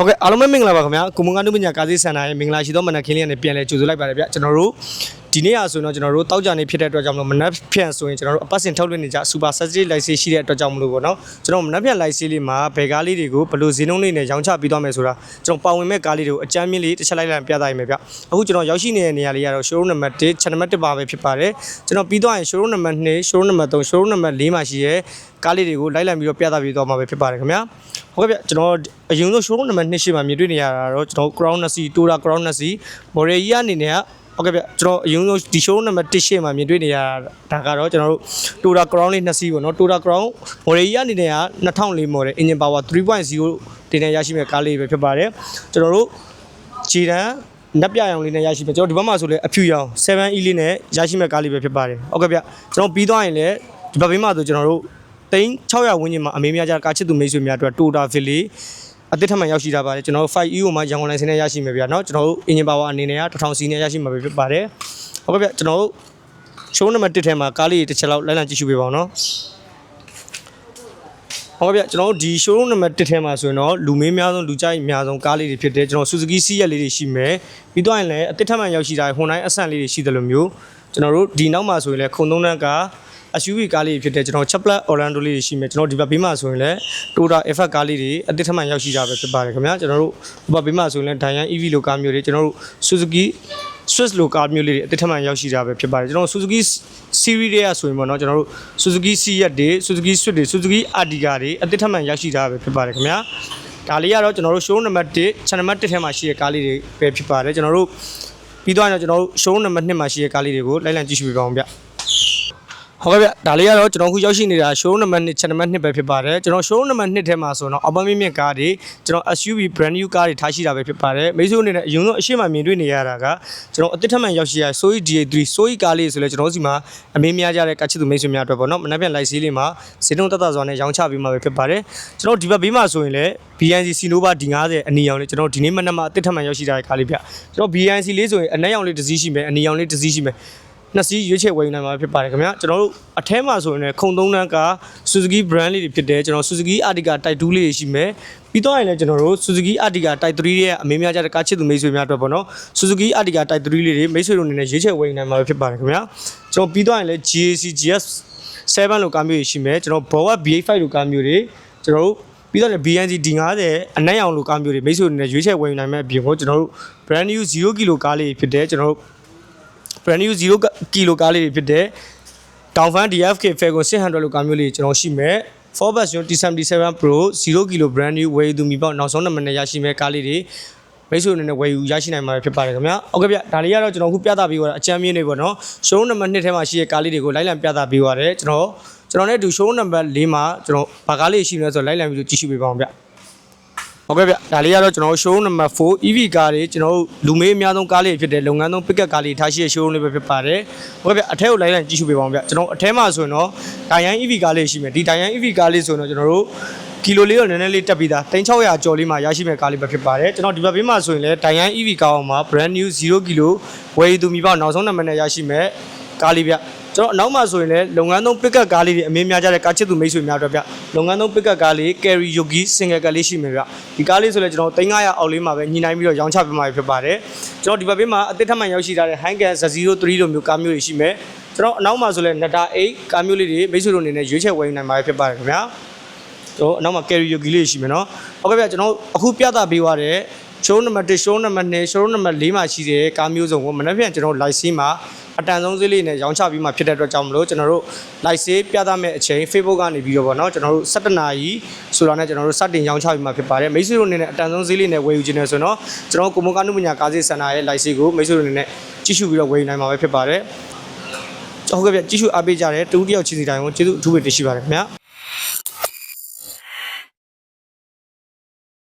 ဟုတ်ကဲ့အားလုံးပဲမင်္ဂလာပါခင်ဗျာကိုမွန်ကနုပညာကားစီစင်တာရဲ့မင်္ဂလာရှိသောမနက်ခင်းလေးနဲ့ပြန်လဲကြိုဆိုလိုက်ပါတယ်ဗျကျွန်တော်တို့ဒီနေ့အားဆိုရင်တော့ကျွန်တော်တို့တောက်ကြနေဖြစ်တဲ့အတွက်ကြောင့်မလို့မနက်ဖြန်ဆိုရင်ကျွန်တော်တို့အပတ်စဉ်ထုတ်လွှင့်နေကြ Super Saturday Live ရှိတဲ့အတွက်ကြောင့်မလို့ပေါ့နော်ကျွန်တော်မနက်ဖြန် Live လေးမှာဘယ်ကားလေးတွေကိုဘယ်လိုဈေးနှုန်းလေးနဲ့ရောင်းချပြီးသွားမယ်ဆိုတာကျွန်တော်ပါဝင်မဲ့ကားလေးတွေကိုအကြမ်းမြင့်လေးတစ်ချက်လိုက်လိုက်ပြသရမယ်ဗျအခုကျွန်တော်ရောက်ရှိနေတဲ့နေရာလေးကတော့ showroom number 1 channel number 1ပါပဲဖြစ်ပါတယ်ကျွန်တော်ပြီးသွားရင် showroom number 2 showroom number 3 showroom number 4မှာရှိရဲကားလေးတွေကိုလိုက်လံပြီးတော့ပြသပြီးသွားမှာပဲဖြစ်ပါတယ်ခင်ဗျာ ဟုတ်ကဲ့ဗျကျွန်တော်အရင်ဆုံး showroom number 2ရှိမှမြင်တွေ့နေရတာတော့ကျွန်တော် crown နှစ်စီ Tora crown နှစ်စီ model ကြီးအနေနဲ့ကဟုတ်ကဲ့ဗျကျွန်တော်အရင်ဆုံးဒီ showroom number 1ရှေ့မှာမြင်တွေ့နေရတာဒါကတော့ကျွန်တော်တို့ Tora crown လေးနှစ်စီးပေါ့နော် Tora crown model ကြီးအနေနဲ့က2004 model engine power 3.0တင်နေရရှိမဲ့ကားလေးပဲဖြစ်ပါတယ်ကျွန်တော်တို့ဂျီရန်နက်ပြရောင်လေးနဲ့ရရှိမယ်ကျွန်တော်ဒီဘက်မှာဆိုလဲအဖြူရောင် 7E လေးနဲ့ရရှိမဲ့ကားလေးပဲဖြစ်ပါတယ်ဟုတ်ကဲ့ဗျကျွန်တော်ပြီးသွားရင်လည်းဒီဘက်ဘေးမှာဆိုကျွန်တော်တို့ သိန်း600ဝန်းကျင်မှာအမေများကြကာချစ်သူမိတ်ဆွေများအတွက် Toyota Village အသစ်ထပ်မံရောက်ရှိတာပါတယ်ကျွန်တော်တို့ 5E ကိုမှရန်ကုန်လိုင်စင်နဲ့ရရှိမယ်ဗျာเนาะကျွန်တော်တို့ engine power အနေနဲ့က1000စီနဲ့ရရှိမှာပဲဖြစ်ပါတယ်ဟုတ်ကဲ့ဗျကျွန်တော်တို့ show number 1ထဲမှာကားလေးတစ်ချက်လောက်လိုက်လံကြည့်ရှုပေးပါအောင်เนาะဟုတ်ကဲ့ဗျကျွန်တော်တို့ဒီ showroom number 1ထဲမှာဆိုရင်တော့လူမင်းများဆုံးလူကြိုက်အများဆုံးကားလေးတွေဖြစ်တယ်ကျွန်တော် Suzuki CS လေးတွေရှိမယ်ပြီးတော့ရင်လည်းအသစ်ထပ်မံရောက်ရှိတာ Hyundai Accent လေးတွေရှိတယ်လို့မျိုးကျွန်တော်တို့ဒီနောက်မှာဆိုရင်လည်းခုံသုံးတန်းကား SUV ကားလေးတွေဖြစ်တဲ့ကျွန်တော် Chaplet Orlando လေးတွေရှိမယ်ကျွန်တော်ဒီဘက်ဘေးမှာဆိုရင်လည်း Toyota Effect ကားလေးတွေအသစ်ထပ်မံရောက်ရှိတာပဲဖြစ်ပါတယ်ခင်ဗျာကျွန်တော်တို့ဒီဘက်ဘေးမှာဆိုရင်လည်း Dian EV လိုကားမျိုးတွေကျွန်တော်တို့ Suzuki Swiss လိုကားမျိုးလေးတွေအသစ်ထပ်မံရောက်ရှိတာပဲဖြစ်ပါတယ်ကျွန်တော် Suzuki series တွေကဆိုရင်ပေါ့နော်ကျွန်တော်တို့ Suzuki CS တွေ Suzuki Swift တွေ Suzuki Ertiga တွေအသစ်ထပ်မံရောက်ရှိတာပဲဖြစ်ပါတယ်ခင်ဗျာဒါလေးကတော့ကျွန်တော်တို့ show number 1 channel number 1ထဲမှာရှိတဲ့ကားလေးတွေပဲဖြစ်ပါတယ်ကျွန်တော်တို့ပြီးတော့ကျွန်တော်တို့ show number 2မှာရှိတဲ့ကားလေးတွေကိုလိုက်လံကြည့်ရှုပေးပါအောင်ဗျ ဟုတ်ကဲ့ဗျဒါလေးကတော့ကျွန်တော်ခုရောက်ရှိနေတာ show number 2 channel number 2ပဲဖြစ်ပါတယ်ကျွန်တော် show number 2ထဲမှာဆိုတော့ open မြင့်မြင့်ကားတွေကျွန်တော် SUV brand new ကားတွေထားရှိတာပဲဖြစ်ပါတယ်မိတ်ဆွေအနေနဲ့အရင်ဆုံးအရှိမမြင်တွေ့နေရတာကကျွန်တော်အသစ်ထပ်မံရောက်ရှိရ Soy DA3 Soy ကားလေးဆိုလဲကျွန်တော်စီမှာအမေးများကြတဲ့ကချစ်သူမိတ်ဆွေများအတွက်ပေါ့နော်မနက်ဖြန်လိုက်စီးလေးမှာဈေးနှုန်းတက်တာစွာနဲ့ရောင်းချပေးမှာပဲဖြစ်ပါတယ်ကျွန်တော်ဒီဘက်ဘေးမှာဆိုရင်လည်း BNC Sinova D50 အနီရောင်လေးကျွန်တော်ဒီနေ့မနက်မှာအသစ်ထပ်မံရောက်ရှိတာတဲ့ကားလေးဗျကျွန်တော် BNC လေးဆိုရင်အနက်ရောင်လေးတစ်စီးရှိမယ်အနီရောင်လေးတစ်စီးရှိမယ် နှစ်စီးရွေးချယ်ဝယ်ယူနိုင်မှာဖြစ်ပါတယ်ခင်ဗျာကျွန်တော်တို့အထဲမှာဆိုရင်လည်းခုံသုံးတန်းက Suzuki brand လေးတွေဖြစ်တယ်ကျွန်တော် Suzuki Ertiga Type 2လေးတွေရှိမယ်ပြီးတော့ရင်လည်းကျွန်တော်တို့ Suzuki Ertiga Type 3ရဲ့အမေများကြတဲ့ကားချစ်သူမိတ်ဆွေများအတွက်ပေါ့နော် Suzuki Ertiga Type 3လေးတွေမိတ်ဆွေတို့အနေနဲ့ရွေးချယ်ဝယ်ယူနိုင်မှာဖြစ်ပါတယ်ခင်ဗျာကျွန်တော်ပြီးတော့ရင်လည်း GAC GS 7လိုကားမျိုးတွေရှိမယ်ကျွန်တော် Bower B85 လိုကားမျိုးတွေကျွန်တော်တို့ပြီးတော့လည်း BNC D50 အနက်ရောင်လိုကားမျိုးတွေမိတ်ဆွေတို့အနေနဲ့ရွေးချယ်ဝယ်ယူနိုင်မဲ့အပြင်ကိုကျွန်တော်တို့ brand new 0 kg ကားလေးဖြစ်တယ်ကျွန်တော်တို့ brand new 0 kg ကားလေးတွေဖြစ်တဲ့ Down Fan DFK Falcon 600လိုကားမျိုးလေးကျွန်တော်ရှိမယ် Forbes T77 Pro 0 kg brand new ဝယ်ယူသူမိပေါ့နောက်ဆုံးနံပါတ်နဲ့ရရှိမဲ့ကားလေးတွေမိတ်ဆွေအနေနဲ့ဝယ်ယူရရှိနိုင်မှာဖြစ်ပါတယ်ခင်ဗျာဟုတ်ကဲ့ဗျဒါလေးကတော့ကျွန်တော်ခုပြသပေးသွားတာအချမ်းမြင့်နေပေါ့နော် show number 2ထဲမှာရှိတဲ့ကားလေးတွေကိုလိုက်လံပြသပေးသွားတယ်ကျွန်တော်ကျွန်တော်နဲ့အတူ show number 4မှာကျွန်တော်ဘာကားလေးရှိနေလဲဆိုတော့လိုက်လံပြီးတော့ကြည့်ရှုပေးပါအောင်ဗျ ဟုတ်ကဲ့ဗျဒါလေးကတော့ကျွန်တော် show number 4 EV ကားတွေကျွန်တော်လူမေးအများဆုံးကားလေးဖြစ်တဲ့လုပ်ငန်းသုံး pickup ကားလေးထားရှိတဲ့ show လေးပဲဖြစ်ပါတယ်ဟုတ်ကဲ့ဗျအထက်ကိုလိုက်လံကြည့်ရှုပေးပါအောင်ဗျကျွန်တော်အထက်မှာဆိုရင်တော့ Dian EV ကားလေးရှိမယ်ဒီ Dian EV ကားလေးဆိုရင်တော့ကျွန်တော်တို့ကီလိုလေးတော့နည်းနည်းလေးတက်ပြီးသား3600ကျော်လေးမှာရရှိမဲ့ကားလေးပဲဖြစ်ပါတယ်ကျွန်တော်ဒီဘက်ဘေးမှာဆိုရင်လည်း Dian EV ကားအောင်မှာ brand new 0 kg ဝယ်ယူသူမိပေါ့နောက်ဆုံးနံပါတ်နဲ့ရရှိမဲ့ကားလေးဗျ ကျွန်တော်အနောက်မှာဆိုရင်လည်းလုပ်ငန်းသုံး pickup ကားလေးတွေအမင်းများကြတဲ့ကားချစ်သူမိတ်ဆွေများအတွက်ဗျလုပ်ငန်းသုံး pickup ကားလေး carry yogi single ကားလေးရှိမယ်ဗျဒီကားလေးဆိုလည်းကျွန်တော်3500အောက်လေးမှာပဲညှိနှိုင်းပြီးတော့ရောင်းချပေးမှာဖြစ်ပါတယ်ကျွန်တော်ဒီဘက်ဘေးမှာအသစ်ထပ်မံရောက်ရှိထားတဲ့ Heineken Z03 လိုမျိုးကားမျိုးတွေရှိမယ်ကျွန်တော်အနောက်မှာဆိုလည်း Nata 8ကားမျိုးလေးတွေမိတ်ဆွေတို့အနေနဲ့ရွေးချယ်ဝယ်ယူနိုင်မှာဖြစ်ပါတယ်ခင်ဗျာကျွန်တော်အနောက်မှာ carry yogi လေးရှိမယ်နော်ဟုတ်ကဲ့ဗျကျွန်တော်အခုပြသပေးသွားတဲ့ show number 1 show number 2 show number 4မှာရှိတဲ့ကားမျိုးစုံကိုမနေ့ပြန်ကျွန်တော် live stream မှာအတန်ဆုံးဈေးလေးနဲ့ရောင်းချပြီးမှဖြစ်တဲ့အတွက်ကြောင့်မလို့ကျွန်တော်တို့ live stream ပြသမဲ့အချိန် Facebook ကနေပြီးတော့ဗောနော်ကျွန်တော်တို့17နာရီဆိုတာနဲ့ကျွန်တော်တို့စတင်ရောင်းချပြီးမှဖြစ်ပါတယ်မိတ်ဆွေတို့အနေနဲ့အတန်ဆုံးဈေးလေးနဲ့ဝယ်ယူခြင်းနဲ့ဆိုတော့ကျွန်တော်ကိုမကနုပညာကားစီစင်တာရဲ့ live stream ကိုမိတ်ဆွေတို့အနေနဲ့ကြည့်ရှုပြီးတော့ဝယ်ယူနိုင်မှာပဲဖြစ်ပါတယ်ဟုတ်ကဲ့ဗျကြည့်ရှုအားပေးကြတဲ့တူတယောက်ချင်းစီတိုင်းကိုကျေးဇူးအထူးပဲတင်ရှိပါတယ်ခင်ဗျာ